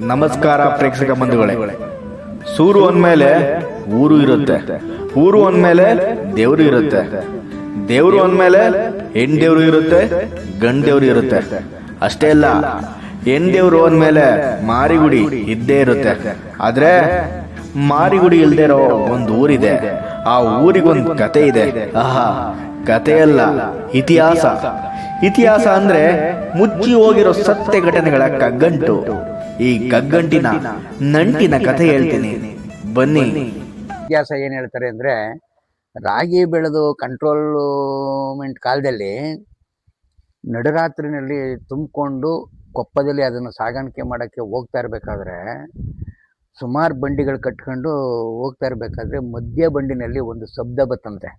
ನಮಸ್ಕಾರ ಪ್ರೇಕ್ಷಕ ಬಂಧುಗಳೇ. ಸೂರು ಅಂದಮೇಲೆ ಊರು ಇರುತ್ತೆ. ಊರು ಅಂದಮೇಲೆ ದೇವರು ಇರುತ್ತೆ. ದೇವರು ಅಂದಮೇಲೆ ಹೆಣ್ ದೇವರು ಇರುತ್ತೆ ಗಂಡ ದೇವರು ಇರುತ್ತೆ. ಅಷ್ಟೇ ಅಲ್ಲ ಹೆಣ್ ದೇವರು ಅಂದಮೇಲೆ ಮಾರಿಗುಡಿ ಇದ್ದೇ ಇರುತ್ತೆ. ಆದ್ರೆ ಮಾರಿಗುಡಿ ಇಲ್ದೇ ಇರೋ ಒಂದು ಊರಿದೆ. ಆ ಊರಿಗೊಂದು ಕತೆ ಇದೆ. ಆಹಾ, ಕಥೆಯಲ್ಲ ಇತಿಹಾಸ. ಇತಿಹಾಸ ಅಂದ್ರೆ ಮುಚ್ಚಿ ಹೋಗಿರೋ ಸತ್ಯ ಘಟನೆಗಳ ಕಗ್ಗಂಟು. ಈ ಕಗ್ಗಂಟಿನ ನಂಟಿನ ಕಥೆ ಹೇಳ್ತೀನಿ. ಬನ್ನಿ. ಇತಿಹಾಸ ಏನು ಹೇಳ್ತಾರೆ ಅಂದ್ರೆ, ರಾಗಿ ಬೆಳೆದು ಕಂಟ್ರೋಲ್ಮೆಂಟ್ ಕಾಲದಲ್ಲಿ ನಡುರಾತ್ರಿನಲ್ಲಿ ತುಂಬಿಕೊಂಡು ಕೊಪ್ಪದಲ್ಲಿ ಅದನ್ನು ಸಾಗಾಣಿಕೆ ಮಾಡೋಕ್ಕೆ ಹೋಗ್ತಾ ಇರಬೇಕಾದ್ರೆ, ಸುಮಾರು ಬಂಡಿಗಳು ಕಟ್ಕೊಂಡು ಹೋಗ್ತಾ ಇರಬೇಕಾದ್ರೆ ಮಧ್ಯ ಬಂಡಿನಲ್ಲಿ ಒಂದು ಶಬ್ದ ಬತ್ತಂತೆ.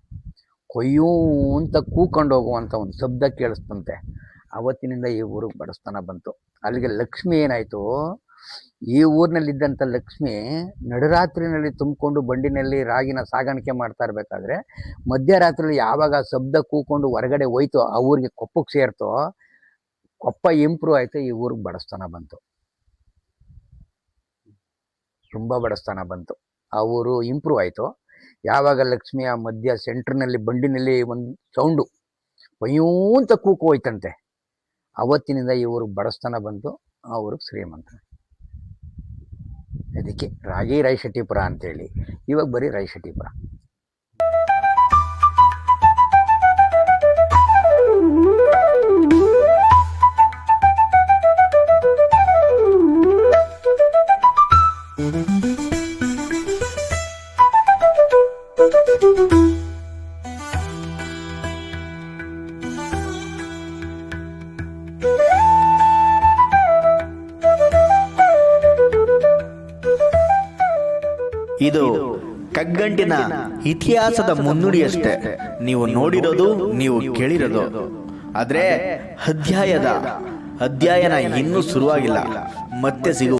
ಕೊಯ್ಯೂ ಅಂತ ಕೂಕೊಂಡು ಹೋಗುವಂಥ ಒಂದು ಶಬ್ದ ಕೇಳಿಸ್ತಂತೆ. ಅವತ್ತಿನಿಂದ ಈ ಊರಿಗೆ ಬಡಸ್ತನ ಬಂತು. ಅಲ್ಲಿಗೆ ಲಕ್ಷ್ಮಿ ಏನಾಯಿತು? ಈ ಊರಿನಲ್ಲಿದ್ದಂಥ ಲಕ್ಷ್ಮಿ ನಡುರಾತ್ರಿನಲ್ಲಿ ತುಂಬಿಕೊಂಡು ಬಂಡಿನಲ್ಲಿ ರಾಗಿನ ಸಾಗಾಣಿಕೆ ಮಾಡ್ತಾ ಇರಬೇಕಾದ್ರೆ ಮಧ್ಯರಾತ್ರಿಯಲ್ಲಿ ಯಾವಾಗ ಶಬ್ದ ಕೂಕೊಂಡು ಹೊರಗಡೆ ಹೋಯ್ತು, ಆ ಊರಿಗೆ ಕೊಪ್ಪಕ್ಕೆ ಸೇರ್ತೋ, ಕೊಪ್ಪ ಇಂಪ್ರೂವ್ ಆಯಿತು, ಈ ಊರಿಗೆ ಬಡಸ್ತನ ಬಂತು. ತುಂಬ ಬಡಸ್ತನ ಬಂತು. ಆ ಊರು ಇಂಪ್ರೂವ್ ಆಯಿತು. ಯಾವಾಗ ಲಕ್ಷ್ಮಿಯ ಮಧ್ಯ ಸೆಂಟ್ರ್ನಲ್ಲಿ ಬಂಡಿನಲ್ಲಿ ಒಂದು ಸೌಂಡು ಅಂತ ಕೂಕು ಹೋಯ್ತಂತೆ. ಅವತ್ತಿನಿಂದ ಇವರು ಬಡಸ್ತನ ಬಂತು ಅವರು ಶ್ರೀಮಂತ. ಅದಕ್ಕೆ ರಾಗಿ ರೈಶೆಟ್ಟಿಪುರ ಅಂತೇಳಿ. ಇವಾಗ ಬರೀ ರೈಶೆಟ್ಟಿಪುರ ಇದು ಕಗ್ಗಂಟಿನ ಇತಿಹಾಸದ ಮುನ್ನುಡಿಯಷ್ಟೇ. ನೀವು ನೋಡಿರೋದು, ನೀವು ಕೇಳಿರೋದು. ಆದ್ರೆ ಅಧ್ಯಾಯದ ಅಧ್ಯಾಯನ ಇನ್ನೂ ಶುರುವಾಗಿಲ್ಲ. ಮತ್ತೆ ಸಿಗು